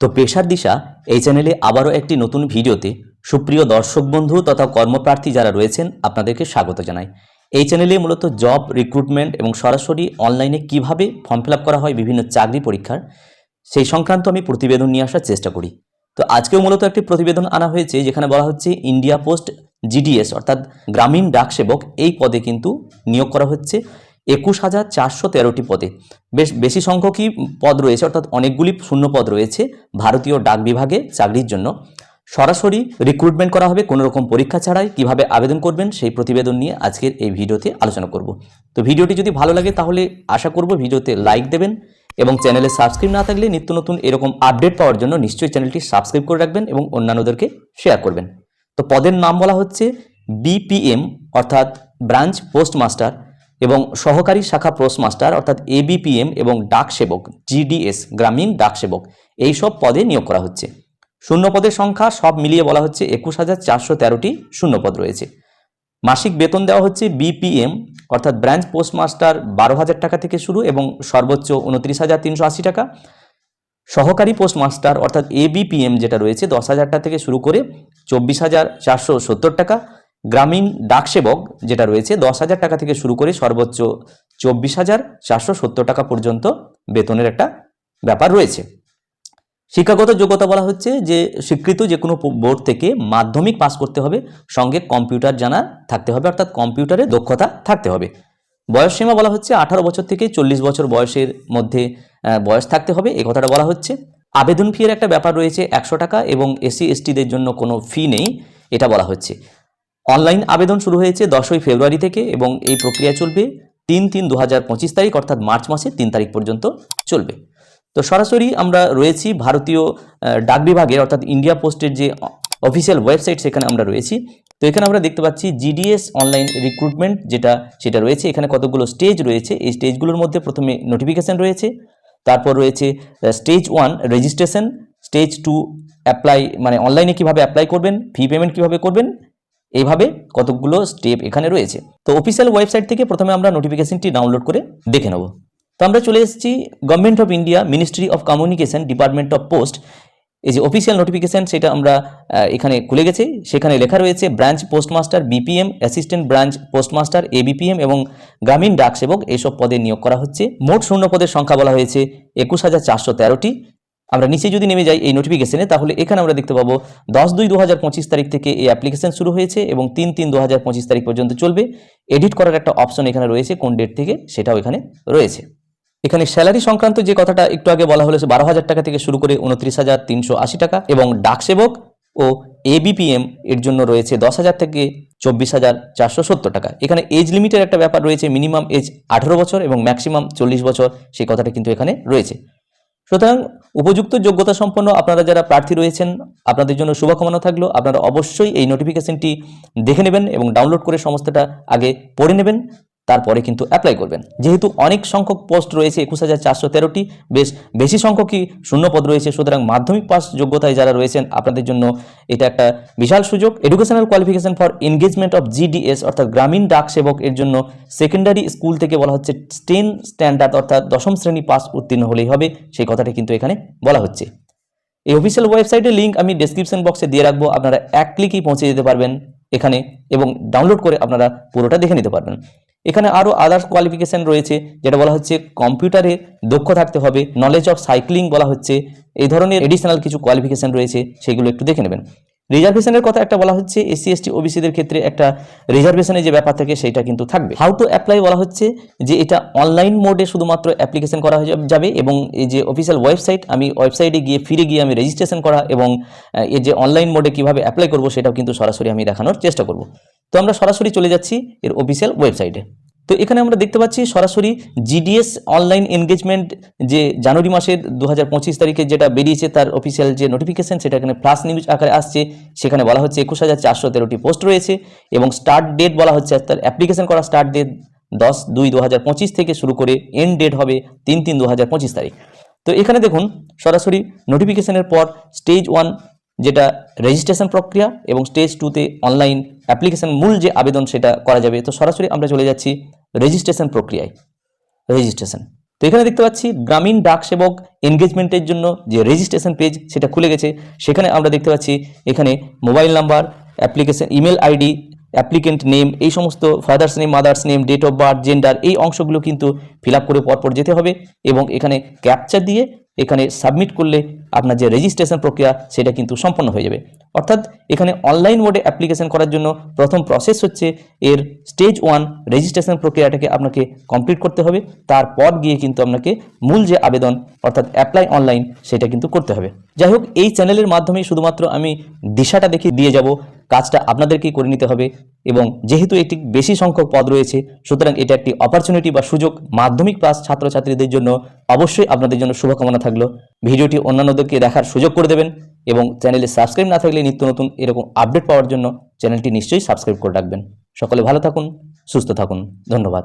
তো পেশার দিশা, এই চ্যানেলে আবারও একটি নতুন ভিডিওতে সুপ্রিয় দর্শক বন্ধু তথা কর্মপ্রার্থী যারা রয়েছেন, আপনাদেরকে স্বাগত জানাই। এই চ্যানেলে মূলত জব রিক্রুটমেন্ট এবং সরাসরি অনলাইনে কীভাবে ফর্ম ফিল করা হয় বিভিন্ন চাকরি পরীক্ষার, সেই সংক্রান্ত আমি প্রতিবেদন নিয়ে আসার চেষ্টা করি। তো আজকেও মূলত একটি প্রতিবেদন আনা হয়েছে, যেখানে বলা হচ্ছে ইন্ডিয়া পোস্ট জিডিএস অর্থাৎ গ্রামীণ ডাক সেবক এই পদে কিন্তু নিয়োগ করা হচ্ছে। একুশ হাজার চারশো তেরোটি পদে। বেশ, বেশি সংখ্যকই পদ রয়েছে, অর্থাৎ অনেকগুলি শূন্য পদ রয়েছে ভারতীয় ডাক বিভাগে চাকরির জন্য। সরাসরি রিক্রুটমেন্ট করা হবে কোনো রকম পরীক্ষা ছাড়াই, কীভাবে আবেদন করবেন সেই প্রতিবেদন নিয়ে আজকের এই ভিডিওতে আলোচনা করব। তো ভিডিওটি যদি ভালো লাগে তাহলে আশা করব ভিডিওতে লাইক দেবেন এবং চ্যানেলে সাবস্ক্রাইব না থাকলে নিত্য নতুন এরকম আপডেট পাওয়ার জন্য নিশ্চয়ই চ্যানেলটি সাবস্ক্রাইব করে রাখবেন এবং অন্যান্যদেরকে শেয়ার করবেন। তো পদের নাম বলা হচ্ছে বিপিএম অর্থাৎ ব্রাঞ্চ পোস্টমাস্টার এবং সহকারী শাখা পোস্টমাস্টার অর্থাৎ এবিপিএম এবং ডাক সেবক জিডিএস, গ্রামীণ ডাক সেবক এইসব পদে নিয়োগ করা হচ্ছে। শূন্য পদের সংখ্যা সব মিলিয়ে বলা হচ্ছে একুশ হাজার চারশো তেরোটি শূন্য পদ রয়েছে। মাসিক বেতন দেওয়া হচ্ছে বিপিএম, অর্থাৎ ব্রাঞ্চ পোস্টমাস্টার বারো হাজার টাকা থেকে শুরু এবং সর্বোচ্চ উনত্রিশ হাজার তিনশো আশি টাকা। সহকারী পোস্টমাস্টার, অর্থাৎ এবিপিএম যেটা রয়েছে দশ হাজার টাকা থেকে শুরু করে চব্বিশ হাজার চারশো সত্তর টাকা। গ্রামীণ ডাকসেবক যেটা রয়েছে, দশ হাজার টাকা থেকে শুরু করে সর্বোচ্চ চব্বিশ হাজার চারশো সত্তর টাকা পর্যন্ত বেতনের একটা ব্যাপার রয়েছে। শিক্ষাগত যোগ্যতা বলা হচ্ছে যে, স্বীকৃত যে কোনো বোর্ড থেকে মাধ্যমিক পাস করতে হবে, সঙ্গে কম্পিউটার জানা থাকতে হবে, অর্থাৎ কম্পিউটারে দক্ষতা থাকতে হবে। বয়সসীমা বলা হচ্ছে আঠারো বছর থেকে চল্লিশ বছর বয়সের মধ্যে বয়স থাকতে হবে, এই কথাটা বলা হচ্ছে। আবেদন ফি এর একটা ব্যাপার রয়েছে একশো টাকা এবং এসসি, এসটিদের জন্য কোনো ফি নেই, এটা বলা হচ্ছে। অনলাইন আবেদন শুরু হয়েছে দশই ফেব্রুয়ারি থেকে এবং এই প্রক্রিয়া চলবে তিন তিন দু তারিখ, অর্থাৎ মার্চ মাসের তিন তারিখ পর্যন্ত চলবে। তো সরাসরি আমরা রয়েছি ভারতীয় ডাক বিভাগের, অর্থাৎ ইন্ডিয়া পোস্টের যে অফিসিয়াল ওয়েবসাইট সেখানে আমরা রয়েছি। তো এখানে আমরা দেখতে পাচ্ছি জিডিএস অনলাইন রিক্রুটমেন্ট যেটা, সেটা রয়েছে। এখানে কতগুলো স্টেজ রয়েছে। এই স্টেজগুলোর মধ্যে প্রথমে নোটিফিকেশন রয়েছে। তারপর রয়েছে stage one registration. Stage two apply মানে অনলাইনে কীভাবে অ্যাপ্লাই করবেন, ফি পেমেন্ট কীভাবে করবেন এইভাবে কতগুলো স্টেপ এখানে রয়েছে। তো অফিসিয়াল ওয়েবসাইট থেকে প্রথমে আমরা নোটিফিকেশনটি ডাউনলোড করে দেখে নেব। তো আমরা চলে এসেছি government of India ministry of communication department of post এই যে অফিসিয়াল নোটিফিকেশন সেটা আমরা এখানে খুলে গেছে। সেখানে লেখা রয়েছে branch postmaster BPM assistant branch postmaster ABPM এবং গ্রামীণ ডাক সেবক এইসব পদে নিয়োগ করা হচ্ছে। মোট শূন্য পদের সংখ্যা বলা হয়েছে একুশ হাজার চারশো তেরোটি। আমরা নিচে যদি নেমে যাই এই নোটিফিকেশনে তাহলে এখানে আমরা দেখতে পাবো দশ দুই দু তারিখ থেকে এই অ্যাপ্লিকেশন শুরু হয়েছে এবং তিন তিন দু তারিখ পর্যন্ত চলবে। এডিট করার একটা অপশন এখানে রয়েছে, কোন ডেট থেকে সেটাও এখানে রয়েছে। এখানে স্যালারি সংক্রান্ত যে কথাটা একটু আগে বলা হলো, সে বারো হাজার টাকা থেকে শুরু করে উনত্রিশ হাজার তিনশো আশি টাকা এবং ডাকসেবক ও এবিপিএম এর জন্য রয়েছে দশ হাজার থেকে চব্বিশ হাজার চারশো সত্তর টাকা। এখানে এজ লিমিটের একটা ব্যাপার রয়েছে মিনিমাম এজ আঠেরো বছর এবং ম্যাক্সিমাম চল্লিশ বছর, সেই কথাটা কিন্তু এখানে রয়েছে। সুতরাং উপযুক্ত যোগ্যতা সম্পন্ন আপনারা যারা প্রার্থী রয়েছেন, আপনাদের জন্য শুভকামনা থাকল। আপনারা অবশ্যই এই নোটিফিকেশনটি দেখে নেবেন এবং ডাউনলোড করে সমস্তটা আগে পড়ে নেবেন। তারপরে কিন্তু অ্যাপ্লাই করবেন। যেহেতু অনেক সংখ্যক পোস্ট রয়েছে একুশ হাজার চারশো তেরোটি, বেশ বেশি সংখ্যকই শূন্যপদ রয়েছে, সুতরাং মাধ্যমিক পাস যোগ্যতায় যারা রয়েছেন, আপনাদের জন্য এটা একটা বিশাল সুযোগ। Educational qualification for engagement of GDS অর্থাৎ গ্রামীণ ডাক সেবক, এর জন্য সেকেন্ডারি স্কুল থেকে বলা হচ্ছে টেন স্ট্যান্ডার্ড অর্থাৎ দশম শ্রেণি পাস উত্তীর্ণ হলেই হবে, সেই কথাটা কিন্তু এখানে বলা হচ্ছে। এই অফিসিয়াল ওয়েবসাইটের লিঙ্ক আমি ডেসক্রিপশন বক্সে দিয়ে রাখব, আপনারা এক ক্লিকই পৌঁছে যেতে পারবেন এখানে, এবং ডাউনলোড করে আপনারা পুরোটা দেখে নিতে পারবেন। এখানে আরও আদার্স কোয়ালিফিকেশন রয়েছে, যেটা বলা হচ্ছে কম্পিউটারে দক্ষ থাকতে হবে। নলেজ অফ সাইক্লিং বলা হচ্ছে। এই ধরনের এডিশনাল কিছু কোয়ালিফিকেশন রয়েছে, সেগুলো একটু দেখে নেবেন। রিজার্ভেশনের কথা একটা বলা হচ্ছে এসসি এসটি ওবিসিদের ক্ষেত্রে একটা রিজার্ভেশনের যে ব্যাপার থাকে সেটা কিন্তু থাকবে। হাউ টু অ্যাপ্লাই বলা হচ্ছে যে এটা অনলাইন মোডে শুধুমাত্র অ্যাপ্লিকেশন করা হয়ে যাবে এবং এই যে অফিসিয়াল ওয়েবসাইট আমি ওয়েবসাইটে গিয়ে ফিরে গিয়ে আমি রেজিস্ট্রেশন করা এবং এই যে অনলাইন মোডে কীভাবে অ্যাপ্লাই করব সেটাও কিন্তু সরাসরি আমি দেখানোর চেষ্টা করব। তো আমরা সরাসরি চলে যাচ্ছি এর অফিসিয়াল ওয়েবসাইটে তো এখানে আমরা দেখতে পাচ্ছি সরাসরি জিডিএস অনলাইন এনগেজমেন্ট যে জানুয়ারি মাসের দু হাজার পঁচিশ তারিখে যেটা বেরিয়েছে তার অফিসিয়াল যে নোটিফিকেশন সেটা এখানে প্লাস নিউজ আকারে আসছে। সেখানে বলা হচ্ছে একুশ হাজার চারশো তেরোটি পোস্ট রয়েছে এবং স্টার্ট ডেট বলা হচ্ছে তার অ্যাপ্লিকেশন করা স্টার্ট ডেট দশ দুই দু থেকে শুরু করে এন্ড ডেট হবে তিন তিন দু তারিখ। তো এখানে দেখুন সরাসরি নোটিফিকেশনের পর স্টেজ ওয়ান যেটা রেজিস্ট্রেশন প্রক্রিয়া এবং স্টেজ টুতে অনলাইন অ্যাপ্লিকেশন মূল যে আবেদন সেটা করা যাবে। তো সরাসরি আমরা চলে যাচ্ছি রেজিস্ট্রেশন প্রক্রিয়ায়। রেজিস্ট্রেশন তো এখানে দেখতে পাচ্ছি গ্রামীণ ডাক সেবক এনগেজমেন্টের জন্য যে রেজিস্ট্রেশন পেজ সেটা খুলে গেছে। সেখানে আমরা দেখতে পাচ্ছি এখানে mobile number application email ID applicant name এই সমস্ত father's name mother's name date of birth gender এই অংশগুলো কিন্তু ফিল করে পরপর যেতে হবে এবং এখানে ক্যাপচার দিয়ে এখানে সাবমিট করলে আপনার যে রেজিস্ট্রেশন প্রক্রিয়া, সেটা কিন্তু সম্পন্ন হয়ে যাবে। অর্থাৎ এখানে অনলাইন মোডে অ্যাপ্লিকেশন করার জন্য প্রথম প্রসেস হচ্ছে এর স্টেজ ওয়ান রেজিস্ট্রেশন প্রক্রিয়াটাকে আপনাকে কমপ্লিট করতে হবে। তারপর গিয়ে কিন্তু আপনাকে মূল যে আবেদন, অর্থাৎ অ্যাপ্লাই অনলাইন সেটা কিন্তু করতে হবে। যাই হোক, এই চ্যানেলের মাধ্যমে শুধুমাত্র আমি দিশাটা দেখে দিয়ে যাব। কাজটা আপনাদেরকেই করে নিতে হবে এবং যেহেতু এটি বেশি সংখ্যক পদ রয়েছে, সুতরাং এটা একটি অপরচুনিটি বা সুযোগ মাধ্যমিক পাস ছাত্রছাত্রীদের জন্য অবশ্যই আপনাদের জন্য শুভকামনা থাকল। ভিডিওটি অন্যান্যদেরকে দেখার সুযোগ করে দেবেন এবং চ্যানেলে সাবস্ক্রাইব না থাকলে নিত্য নতুন এরকম আপডেট পাওয়ার জন্য চ্যানেলটি নিশ্চয়ই সাবস্ক্রাইব করে রাখবেন। সকলে ভালো থাকুন, সুস্থ থাকুন। ধন্যবাদ।